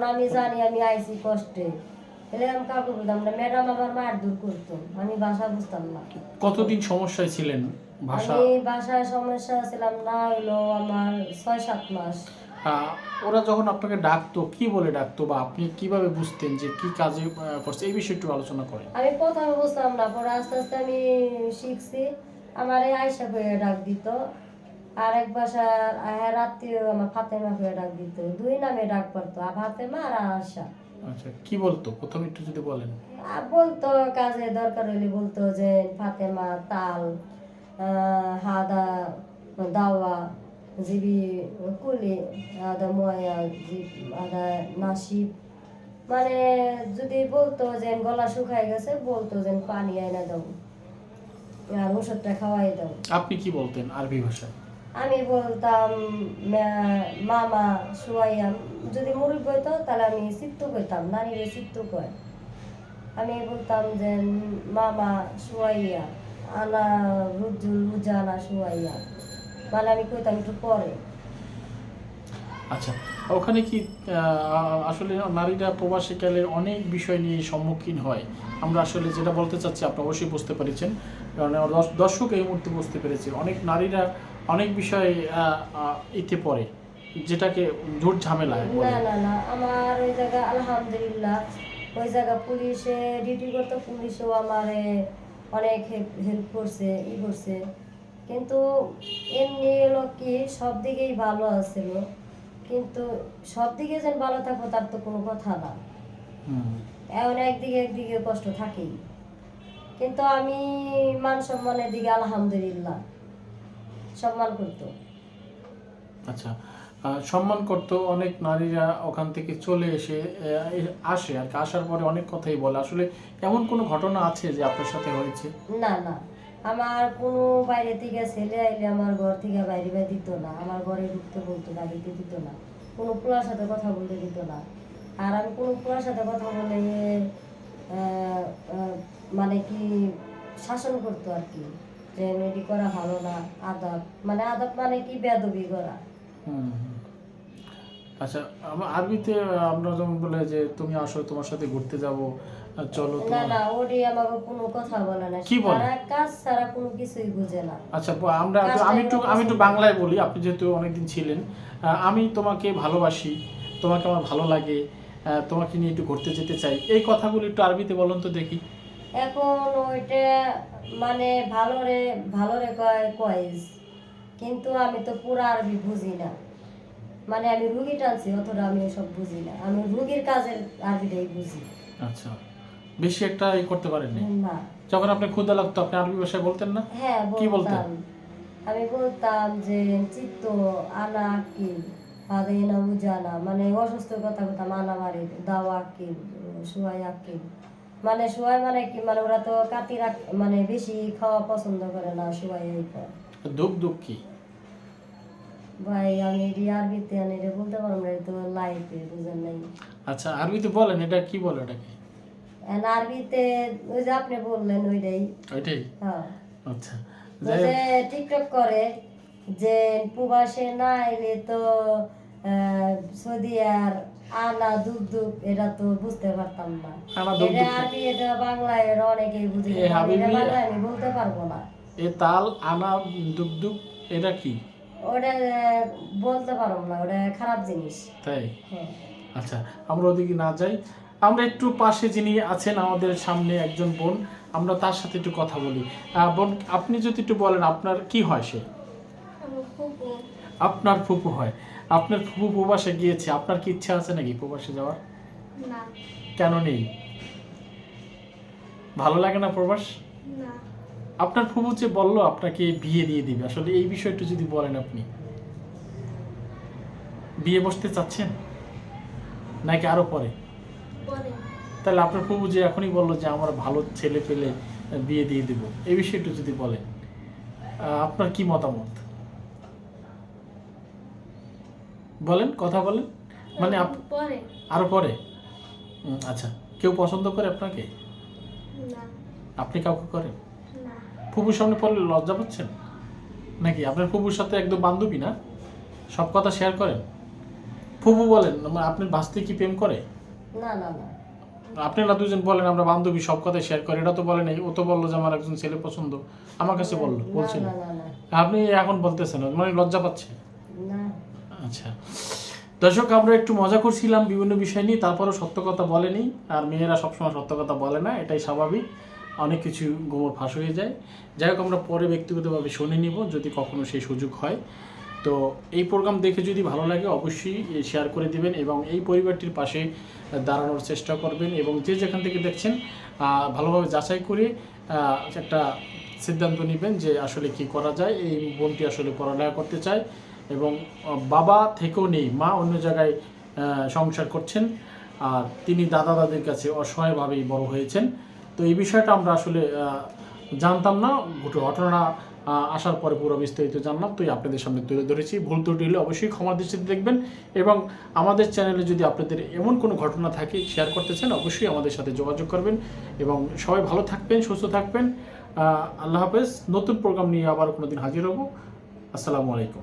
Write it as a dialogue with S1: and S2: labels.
S1: কারণ আমি জানি আমি আইছি কষ্টে। এলে আমি কাউকে বলতাম না ম্যাডাম আমার মার দূর করতো। আমি ভাষা বুঝতাম না।
S2: কতদিন সমস্যায় ছিলেন ভাষা?
S1: আমি ভাষায় সমস্যা ছিলাম না হইল আমার ছয় সাত মাস।
S2: ওরা যখন আপনাকে ডাকতো কি বলে ডাকতো বা আপনি কীভাবে বুঝতেন যে কি কাজে করছে? এই বিষয়ে একটু আলোচনা করেন।
S1: আমি প্রথমে বুঝতাম না পরে আস্তে আস্তে আমি শিখছি। আমার এই আয়সা ডাক দিত। আর এক বাসার হ্যাঁ রাত্রিও আমার ফাতেমা হয়ে ডাক দিত। দুই নামে ডাক পড়তো আর ফাতেমা আর আশা
S2: আচ্ছা কি বলতো? প্রথমে একটু যদি বলেন।
S1: বলতো কাজে দরকার হইলে বলতো যে ফাতেমা তাল হাদা দাওয়া জিবি কুলি আদা ময়া আদা নাসিব। মানে যদি বলতো যে গলা শুকাই গেছে বলতো যে পানি আইনা দাও। আর ওষুধটা খাওয়াই দাও।
S2: আপনি কি বলতেন আরবি ভাষায়?
S1: আমি বলতাম মামা সুয়াইয়াম যদি মুরগ হইতো, তাহলে আমি চিত্ত কইতাম নারীরে চিত্ত কয় আমি বলতাম যে, মামা সুয়াইয়া আনা রুজুল রুজানা সুয়াইয়া মানে আমি কইতাম একটু পরে।
S2: আচ্ছা ওখানে কি আসলে নারীরা প্রবাসীকালে অনেক বিষয় নিয়ে সম্মুখীন হয়। আমরা আসলে যেটা বলতে চাচ্ছি, আপনি অবশ্যই বুঝতে পেরেছেন। কারণ দর্শক এই মুহূর্তে বুঝতে পেরেছে, অনেক নারীরা অনেক বিষয়ে ইতে পড়ে, যেটাকে ঝুট ঝামেলা
S1: না আমার ওই জায়গা, আলহামদুলিল্লাহ, ওই জায়গা পুলিশে ডিউটি করতো পুলিশও আমারে অনেক হেল্প করছে, ই করছে। কিন্তু এমনি হলো কি, সব দিকেই ভালো আছিল। কিন্তু সব দিকে যেন ভালো থাকব তার তো কোনো কথা না।
S2: হুম।
S1: এখন একদিকে একদিকে কষ্ট থাকেই। কিন্তু আমি মান সম্মানের দিকে আলহামদুলিল্লাহ সম্মান করতো।
S2: আচ্ছা সম্মান করতো অনেক নারীরা ওখান থেকে চলে এসে আসে আর কি আসার পরে অনেক কথাই বলে। আসলে এমন কোনো ঘটনা আছে যে আপনার সাথে হয়েছে?
S1: না না। আমার কোনো বাইরে থেকে ছেলে আইলে আমার ঘর থেকে বাইরে বাইরে দিত না, আমার ঘরে ঢুকতে বলতো না দিতে দিত না। কোনো পোলার সাথে কথা বলতে দিত না। আর আমি কোনো পোলার সাথে কথা বলে মানে কি শাসন করতো আর কি, যে এটি করা ভালো না, আদাব। মানে আদাব মানে কি বেদবি করা।
S2: আচ্ছা আমরা আরবিতে আমরা যেমন বলে যে তুমি আসো তোমার সাথে ঘুরতে যাব চলো
S1: না না ওটি আমাকে কোনো কথা বলে না।
S2: কি বলে?
S1: কাজ ছাড়া কোনো কিছুই বুঝে না।
S2: আচ্ছা আমরা আমি একটু আমি একটু বাংলায় বলি আপনি যেহেতু অনেকদিন ছিলেন। আমি তোমাকে ভালোবাসি তোমাকে আমার ভালো লাগে তোমাকে নিয়ে একটু ঘুরতে যেতে চাই। এই কথাগুলো একটু আরবিতে বলুন তো দেখি।
S1: এখন ওইটা মানে ভালো রে ভালো রে কয় কয়েস কিন্তু আমি তো পুরো আরবি বুঝি না। মানে আমি রুগী টানছি অতটা আমি সব বুঝি না। আমি রুগীর কাজের আরবিটাই বুঝি।
S2: আচ্ছা। বেশি একটা ই করতে পারেননি?
S1: না।
S2: যখন আপনি ক্ষুদা লাগতো আপনি আরবি ভাষায় বলতেন না?
S1: হ্যাঁ
S2: কি বলতেন?
S1: আমি বলতাম যে চিত্ত আনা কি হাদেনা উজানা মানে অসুস্থ কথা কথা মানা মারি দাওয়া কি সুয়াই আকি মানে সুয়াই মানে কি? মানে ওরা তো কাতি রাখ মানে বেশি খাওয়া পছন্দ করে না সুয়াই এই
S2: দুঃখ দুঃখ কি
S1: ভাই আমি এটি আরবিতে আমি এটা বলতে পারব না তো লাইফে বুঝেন নাই।
S2: আচ্ছা আরবিতে বলেন এটা কি বলে এটাকে
S1: আরবিতে ওই যে আপনি বললেন ওইটাই।
S2: ওইটাই?
S1: হ্যাঁ।
S2: আচ্ছা
S1: যে টিকটক করে যে প্রবাসে না এলে তো সৌদি আর আনা দুধ দুধ এটা তো বুঝতে পারতাম না। এটা আরবি এটা বাংলায় এটা অনেকেই বুঝে এটা বাংলায় আমি বলতে পারব না।
S2: এ তাল আনা দুঃখ দুঃখ এটা কি?
S1: ওটা বলতে পারব না ওটা খারাপ জিনিস।
S2: তাই?
S1: হ্যাঁ।
S2: আচ্ছা আমরা ওদিকে না যাই। আমরা একটু পাশে যিনি আছেন আমাদের সামনে একজন বোন আমরা তার সাথে একটু কথা বলি। বোন আপনি যদি একটু বলেন আপনার কি হয় সে? আপনার ফুপু হয়। আপনার ফুপু প্রবাসে গিয়েছে আপনার কি ইচ্ছা আছে নাকি প্রবাসে যাওয়ার? কেন নেই? ভালো লাগে না প্রবাস?
S3: না।
S2: আপনার ফুপু যে বলল আপনাকে বিয়ে দিয়ে দিবে। আসলে এই বিষয়টা যদি বলেন আপনি। বিয়ে বসতে চাচ্ছেন? নাকি আরও পরে? তাহলে আপনার প্রভু যে এখনই বলল যে আমার ভালো ছেলে পেলে বিয়ে দিয়ে দেবো। এই বিষয়টা যদি বলেন। আপনার কি মতামত? বলেন কথা বলেন। মানে আরও
S3: পরে।
S2: আচ্ছা। কেউ পছন্দ করে আপনাকে? আপনি কাউকে করেন? ফুপুর সামনে পড়লে লজ্জা পাচ্ছেন? নাকি আপনার ফুপুর সাথে একদম বান্ধবী না? সব কথা শেয়ার করেন। ফুফু বলেন আপনার ভাস্তি কি প্রেম করে?
S1: না না না।
S2: আপনারা দুজন বলেন আমরা বান্ধবী সব কথাই শেয়ার করি। এটা তো বলেন ও তো বলল যে আমার একজন ছেলে পছন্দ। আমার কাছে বলল বলছিল আপনি এখন বলতেছেন মানে লজ্জা পাচ্ছে আচ্ছা। দর্শক আমরা একটু মজা করছিলাম বিভিন্ন বিষয় নিয়ে তারপরেও সত্য কথা বলেনি। আর মেয়েরা সবসময় সত্য কথা বলে না এটাই স্বাভাবিক। অনেক কিছু গোমর ফাঁস হয়ে যায়। যাই হোক, আমরা পরে ব্যক্তিগতভাবে শুনে নিব যদি কখনো সেই সুযোগ হয়। তো এই প্রোগ্রাম দেখে যদি ভালো লাগে, অবশ্যই শেয়ার করে দিবেন এবং এই পরিবারটির পাশে দাঁড়ানোর চেষ্টা করবেন এবং যে যেখান থেকে দেখছেন ভালোভাবে যাচাই করে একটা সিদ্ধান্ত নেবেন যে আসলে কি করা যায়। এই বোনটি আসলে পড়ালেখা করতে চায় এবং বাবা থেকেও নেই, মা অন্য জায়গায় সংসার করছেন। আর তিনি দাদা দাদির কাছে অসহায়ভাবেই বড় হয়েছেন। তো এই বিষয়টা আমরা আসলে জানতাম না। ঘট- ঘটনা আসার পরে পুরো বিস্তারিত জানলাম। তো আপনাদের সামনে তুলে ধরেছি। ভুল ত্রুটি হলে অবশ্যই ক্ষমা দৃষ্টিতে দেখবেন এবং আমাদের চ্যানেলে যদি আপনাদের এমন কোনো ঘটনা থাকে শেয়ার করতে চান, অবশ্যই আমাদের সাথে যোগাযোগ করবেন এবং সবাই ভালো থাকবেন, সুস্থ থাকবেন। আল্লাহ হাফেজ। নতুন প্রোগ্রাম নিয়ে আবার কোনো দিন হাজির হব। আসসালামু আলাইকুম।